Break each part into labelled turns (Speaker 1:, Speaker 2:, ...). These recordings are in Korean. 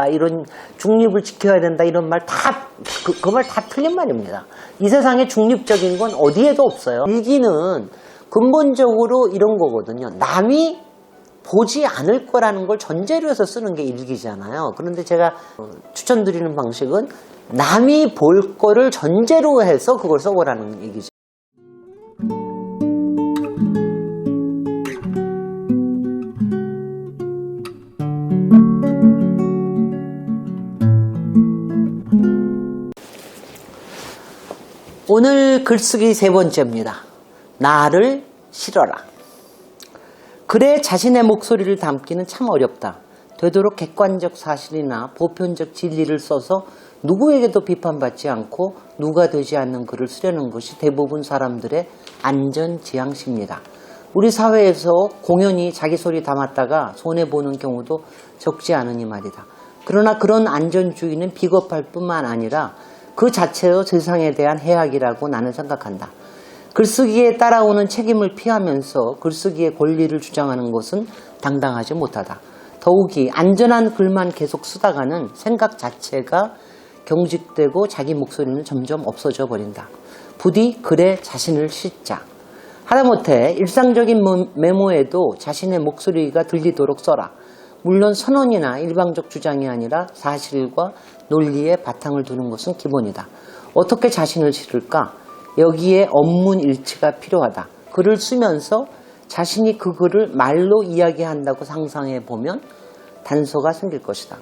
Speaker 1: 아, 이런 중립을 지켜야 된다 이런 말 다 그 말다 틀린 말입니다. 이 세상에 중립적인 건 어디에도 없어요. 일기는 근본적으로 이런 거거든요. 남이 보지 않을 거라는 걸 전제로 해서 쓰는 게 일기잖아요. 그런데 제가 어, 추천드리는 방식은 남이 볼 거를 전제로 해서 그걸 써보라는 얘기죠. 오늘 글쓰기 세 번째입니다. 나를 실어라. 글에 자신의 목소리를 담기는 참 어렵다. 되도록 객관적 사실이나 보편적 진리를 써서 누구에게도 비판받지 않고 누가 되지 않는 글을 쓰려는 것이 대부분 사람들의 안전지향시입니다. 우리 사회에서 공연히 자기 소리 담았다가 손해보는 경우도 적지 않으니 말이다. 그러나 그런 안전주의는 비겁할 뿐만 아니라 그 자체로 세상에 대한 해악이라고 나는 생각한다. 글쓰기에 따라오는 책임을 피하면서 글쓰기의 권리를 주장하는 것은 당당하지 못하다. 더욱이 안전한 글만 계속 쓰다가는 생각 자체가 경직되고 자기 목소리는 점점 없어져 버린다. 부디 글에 자신을 싣자. 하다못해 일상적인 모- 메모에도 자신의 목소리가 들리도록 써라. 물론 선언이나 일방적 주장이 아니라 사실과 논리에 바탕을 두는 것은 기본이다. 어떻게 자신을 실을까? 여기에 업문 일치가 필요하다. 글을 쓰면서 자신이 그 글을 말로 이야기한다고 상상해 보면 단서가 생길 것이다.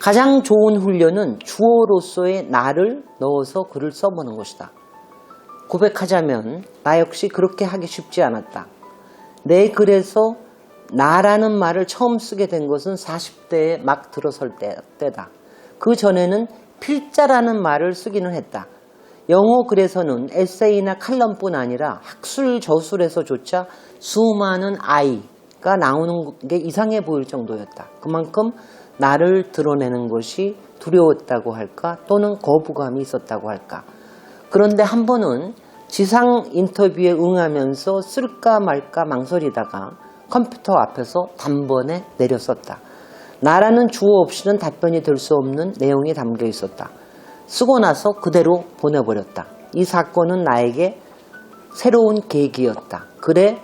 Speaker 1: 가장 좋은 훈련은 주어로서의 나를 넣어서 글을 써보는 것이다. 고백하자면 나 역시 그렇게 하기 쉽지 않았다. 내 글에서 나라는 말을 처음 쓰게 된 것은 40대에 막 들어설 때, 때다. 그 전에는 필자라는 말을 쓰기는 했다. 영어 글에서는 에세이나 칼럼뿐 아니라 학술 저술에서조차 수많은 아이가 나오는 게 이상해 보일 정도였다. 그만큼 나를 드러내는 것이 두려웠다고 할까 또는 거부감이 있었다고 할까. 그런데 한 번은 지상 인터뷰에 응하면서 쓸까 말까 망설이다가 컴퓨터 앞에서 단번에 내렸었다. 나라는 주어 없이는 답변이 될 수 없는 내용이 담겨 있었다. 쓰고 나서 그대로 보내버렸다. 이 사건은 나에게 새로운 계기였다. 그래,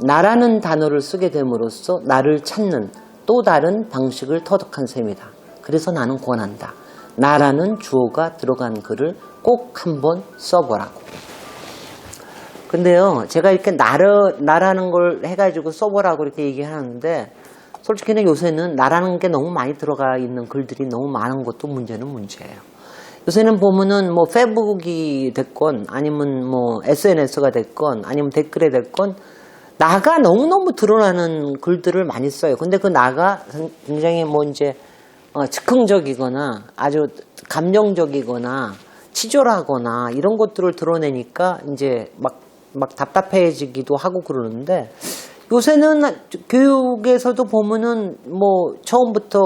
Speaker 1: 나라는 단어를 쓰게 됨으로써 나를 찾는 또 다른 방식을 터득한 셈이다. 그래서 나는 권한다. 나라는 주어가 들어간 글을 꼭 한번 써보라고. 근데요, 제가 이렇게 나라, 나라는 걸 해가지고 써보라고 이렇게 얘기하는데, 솔직히는 요새는 나라는 게 너무 많이 들어가 있는 글들이 너무 많은 것도 문제는 문제예요. 요새는 보면은 뭐 페북이 됐건 아니면 뭐 SNS가 됐건 아니면 댓글에 됐건 나가 너무너무 드러나는 글들을 많이 써요. 근데 그 나가 굉장히 뭐 이제 어, 즉흥적이거나 아주 감정적이거나 치졸하거나 이런 것들을 드러내니까 이제 막, 막 답답해지기도 하고 그러는데 요새는 교육에서도 보면은 뭐 처음부터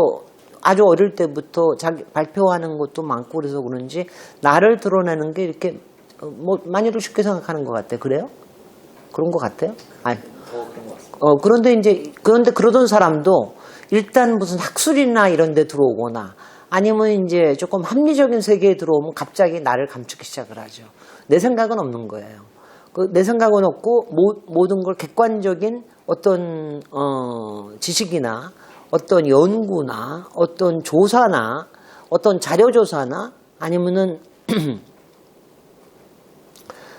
Speaker 1: 아주 어릴 때부터 자기 발표하는 것도 많고 그래서 그런지 나를 드러내는 게 이렇게 어, 뭐 많이들 쉽게 생각하는 것 같아요. 그래요? 그런 것 같아요? 아니. 어, 그런데 이제, 그런데 그러던 사람도 일단 무슨 학술이나 이런 데 들어오거나 아니면 이제 조금 합리적인 세계에 들어오면 갑자기 나를 감추기 시작을 하죠. 내 생각은 없는 거예요. 그 내 생각은 없고 모, 모든 걸 객관적인 어떤 어, 지식이나 어떤 연구나 어떤 조사나 어떤 자료 조사나 아니면은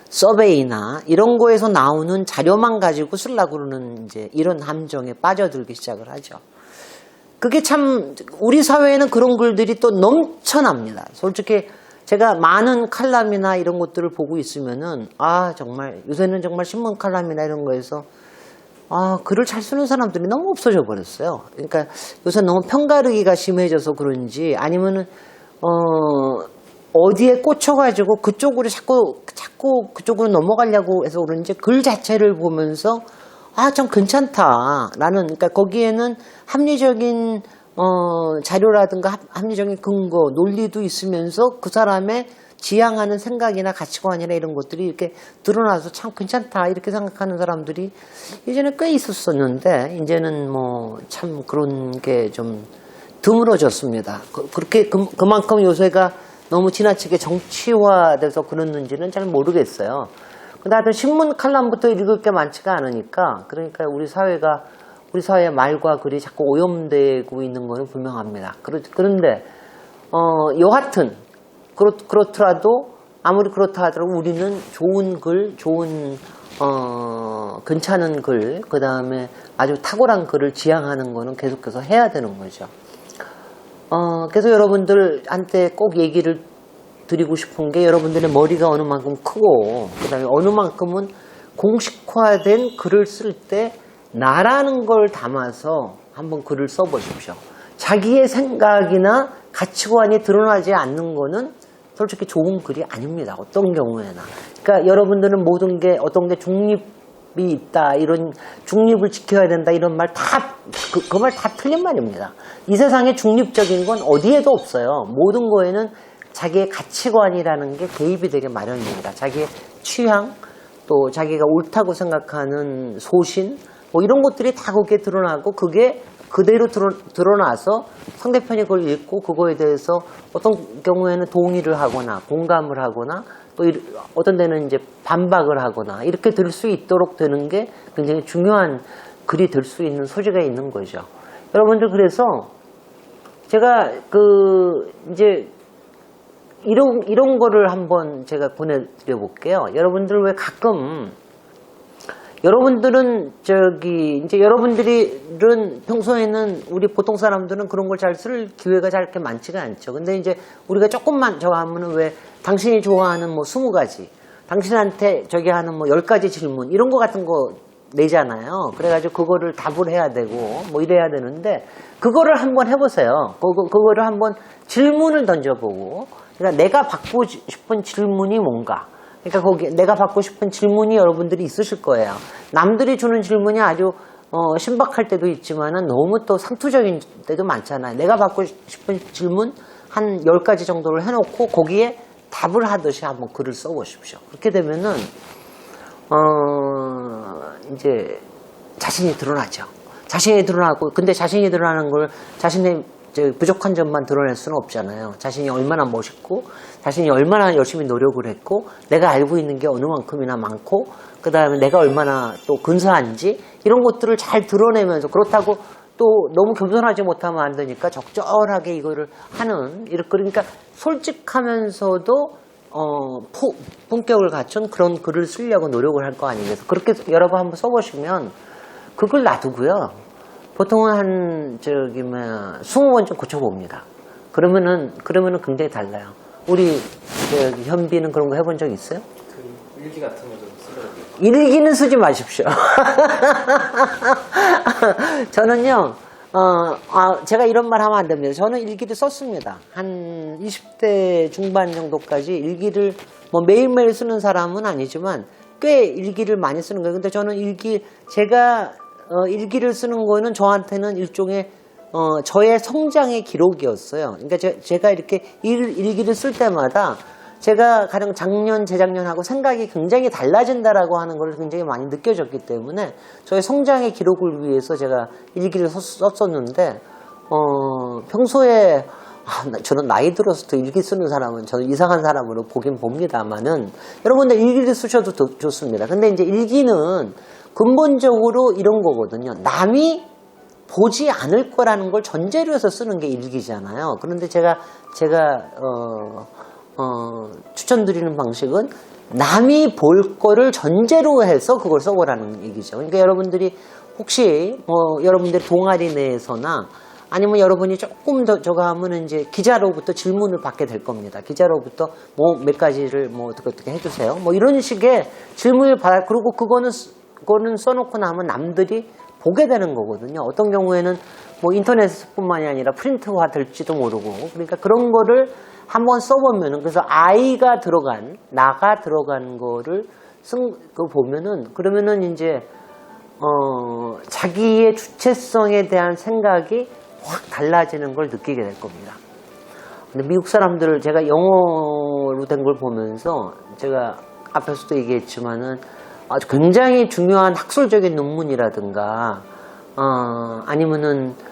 Speaker 1: 서베이나 이런 거에서 나오는 자료만 가지고 쓰려고 그러는 이제 이런 함정에 빠져들기 시작을 하죠. 그게 참 우리 사회에는 그런 글들이 또 넘쳐납니다. 솔직히 제가 많은 칼럼이나 이런 것들을 보고 있으면은 아 정말 요새는 정말 신문 칼럼이나 이런 거에서 아 글을 잘 쓰는 사람들이 너무 없어져 버렸어요. 그러니까 요새 너무 편가르기가 심해져서 그런지 아니면은 어 어디에 꽂혀가지고 그쪽으로 자꾸 자꾸 그쪽으로 넘어가려고 해서 그런지 글 자체를 보면서 아좀 괜찮다. 나는 그러니까 거기에는 합리적인 어 자료라든가 합- 합리적인 근거, 논리도 있으면서 그 사람의 지향하는 생각이나 가치관이나 이런 것들이 이렇게 드러나서 참 괜찮다 이렇게 생각하는 사람들이 예전에 꽤 있었었는데 이제는 뭐 참 그런 게 좀 드물어졌습니다. 그, 그렇게 그, 그만큼 요새가 너무 지나치게 정치화돼서 그랬는지는 잘 모르겠어요. 근데 하여튼 신문 칼럼부터 읽을 게 많지가 않으니까 그러니까 우리 사회가 우리 사회의 말과 글이 자꾸 오염되고 있는 것은 분명합니다. 그런데 어, 여하튼 그렇, 그렇더라도 아무리 그렇다 하더라도 우리는 좋은 글, 좋은 어, 괜찮은 글, 그 다음에 아주 탁월한 글을 지향하는 거는 계속해서 해야 되는 거죠. 어, 그래서 여러분들한테 꼭 얘기를 드리고 싶은 게 여러분들의 머리가 어느 만큼 크고, 그 다음에 어느 만큼은 공식화된 글을 쓸 때 나라는 걸 담아서 한번 글을 써보십시오. 자기의 생각이나 가치관이 드러나지 않는 거는 솔직히 좋은 글이 아닙니다. 어떤 경우에나. 그러니까 여러분들은 모든 게 어떤 게 중립이 있다 이런 중립을 지켜야 된다 이런 말 다그 말다 틀린 말입니다. 이 세상에 중립적인 건 어디에도 없어요. 모든 거에는 자기의 가치관이라는 게 개입이 되게 마련입니다. 자기의 취향 또 자기가 옳다고 생각하는 소신 뭐 이런 것들이 다 거기에 드러나고 그게 그대로 드러, 드러 나서 상대편이 그걸 읽고 그거에 대해서 어떤 경우에는 동의를 하거나 공감을 하거나 또 이- 어떤 데는 이제 반박을 하거나 이렇게 될수 있도록 되는 게 굉장히 중요한 글이 될 수 있는 소지가 있는 거죠. 여러분들 그래서 제가 그 이제 이런 이런 거를 한번 제가 보내드려 볼게요. 여러분들 왜 가끔 여러분들은 저기 이제 여러분들은 평소에는 우리 보통 사람들은 그런 걸 잘 쓸 기회가 잘 이렇게 많지가 않죠. 근데 이제 우리가 조금만 저거 하면은 왜 당신이 좋아하는 뭐 스무 가지, 당신한테 저기 하는 뭐 열 가지 질문 이런 거 같은 거 내잖아요. 그래가지고 그거를 답을 해야 되고 뭐 이래야 되는데 그거를 한번 해보세요. 그거 그거를 한번 질문을 던져보고 그러니까 내가 받고 싶은 질문이 뭔가. 그러니까 거기 내가 받고 싶은 질문이 여러분들이 있으실 거예요. 남들이 주는 질문이 아주 어, 신박할 때도 있지만은 너무 또 상투적인 때도 많잖아요. 내가 받고 싶은 질문 한 10가지 정도를 해놓고 거기에 답을 하듯이 한번 글을 써보십시오. 그렇게 되면은 어, 이제 자신이 드러나죠. 자신이 드러나고, 근데 자신이 드러나는 걸 자신의 저 부족한 점만 드러낼 수는 없잖아요. 자신이 얼마나 멋있고, 자신이 얼마나 열심히 노력을 했고, 내가 알고 있는 게 어느 만큼이나 많고, 그 다음에 내가 얼마나 또 근사한지, 이런 것들을 잘 드러내면서, 그렇다고 또 너무 겸손하지 못하면 안 되니까 적절하게 이거를 하는, 그러니까 솔직하면서도 어, 포, 품격을 갖춘 그런 글을 쓰려고 노력을 할 거 아니겠어요. 그렇게 여러분 한번 써보시면 그걸 놔두고요. 보통은 한, 저기, 뭐야, 20번쯤 고쳐봅니다. 그러면은, 그러면은 굉장히 달라요. 우리, 저기, 현비는 그런 거 해본 적 있어요?
Speaker 2: 그 일기 같은 거 좀 쓰더라고요.
Speaker 1: 일기는 쓰지 마십시오. 저는요, 어, 아, 제가 이런 말 하면 안 됩니다. 저는 일기를 썼습니다. 한 20대 중반 정도까지 일기를 뭐 매일매일 쓰는 사람은 아니지만 꽤 일기를 많이 쓰는 거예요. 근데 저는 일기, 제가 어, 일기를 쓰는 거는 저한테는 일종의 어, 저의 성장의 기록이었어요. 그러니까 제, 가 이렇게 일, 일기를 쓸 때마다 제가 가령 작년, 재작년하고 생각이 굉장히 달라진다라고 하는 걸 굉장히 많이 느껴졌기 때문에 저의 성장의 기록을 위해서 제가 일기를 썼, 썼었는데, 어, 평소에, 저는 나이 들어서도 일기 쓰는 사람은 저는 이상한 사람으로 보긴 봅니다만은 여러분들 일기를 쓰셔도 더 좋습니다. 근데 이제 일기는 근본적으로 이런 거거든요. 남이 보지 않을 거라는 걸 전제로 해서 쓰는 게 일기잖아요. 그런데 제가 제가 어, 어, 추천드리는 방식은 남이 볼 거를 전제로 해서 그걸 써보라는 얘기죠. 그러니까 여러분들이 혹시 뭐 여러분들 동아리 내에서나 아니면 여러분이 조금 더 저거 하면 이제 기자로부터 질문을 받게 될 겁니다. 기자로부터 뭐 몇 가지를 뭐 어떻게 어떻게 해주세요. 뭐 이런 식의 질문을 받아 그리고 그거는 쓰- 그거는 써놓고 나면 남들이 보게 되는 거거든요. 어떤 경우에는 뭐 인터넷뿐만이 아니라 프린트화 될지도 모르고 그러니까 그런 거를 한번 써보면은 그래서 아이가 들어간 나가 들어간 거를 쓴거 보면은 그러면은 이제 어 자기의 주체성에 대한 생각이 확 달라지는 걸 느끼게 될 겁니다. 근데 미국 사람들을 제가 영어로 된 걸 보면서 제가 앞에서도 얘기했지만은 아주 굉장히 중요한 학술적인 논문이라든가 어, 아니면은 어,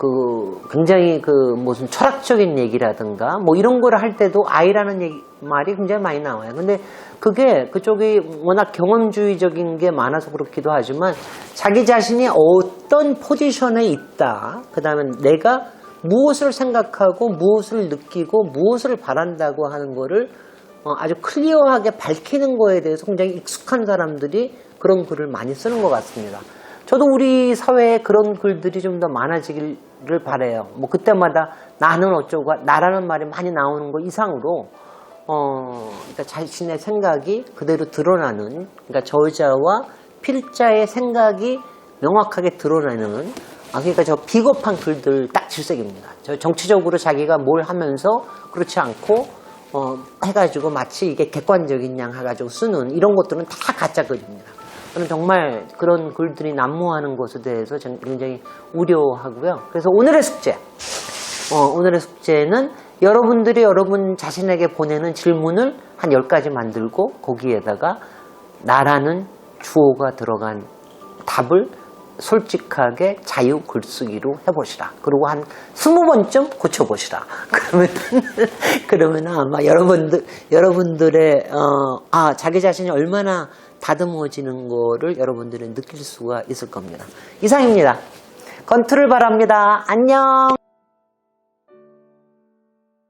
Speaker 1: 그 굉장히 그 무슨 철학적인 얘기라든가 뭐 이런 거를 할 때도 아이라는 얘기, 말이 굉장히 많이 나와요. 근데 그게 그쪽이 워낙 경험주의적인 게 많아서 그렇기도 하지만 자기 자신이 어떤 포지션에 있다. 그 다음에 내가 무엇을 생각하고 무엇을 느끼고 무엇을 바란다고 하는 거를 어, 아주 클리어하게 밝히는 거에 대해서 굉장히 익숙한 사람들이 그런 글을 많이 쓰는 것 같습니다. 저도 우리 사회에 그런 글들이 좀 더 많아지기를 바래요. 뭐 그때마다 나는 어쩌고 나라는 말이 많이 나오는 거 이상으로 어, 그러니까 자신의 생각이 그대로 드러나는 그러니까 저자와 필자의 생각이 명확하게 드러나는 아, 그러니까 저 비겁한 글들 딱 질색입니다. 저 정치적으로 자기가 뭘 하면서 그렇지 않고 어, 해가지고 마치 이게 객관적인 양 해가지고 쓰는 이런 것들은 다 가짜 글입니다. 저는 정말 그런 글들이 난무하는 것에 대해서 전 굉장히 우려하고요. 그래서 오늘의 숙제, 어, 오늘의 숙제는 여러분들이 여러분 자신에게 보내는 질문을 한 10가지 만들고 거기에다가 나라는 주어가 들어간 답을 솔직하게 자유 글쓰기로 해보시라. 그리고 한 20번쯤 고쳐보시라. 그러면, 그러면 아마 여러분들, 여러분들의, 어, 아, 자기 자신이 얼마나 다듬어지는 거를 여러분들이 느낄 수가 있을 겁니다. 이상입니다. 건투를 바랍니다. 안녕!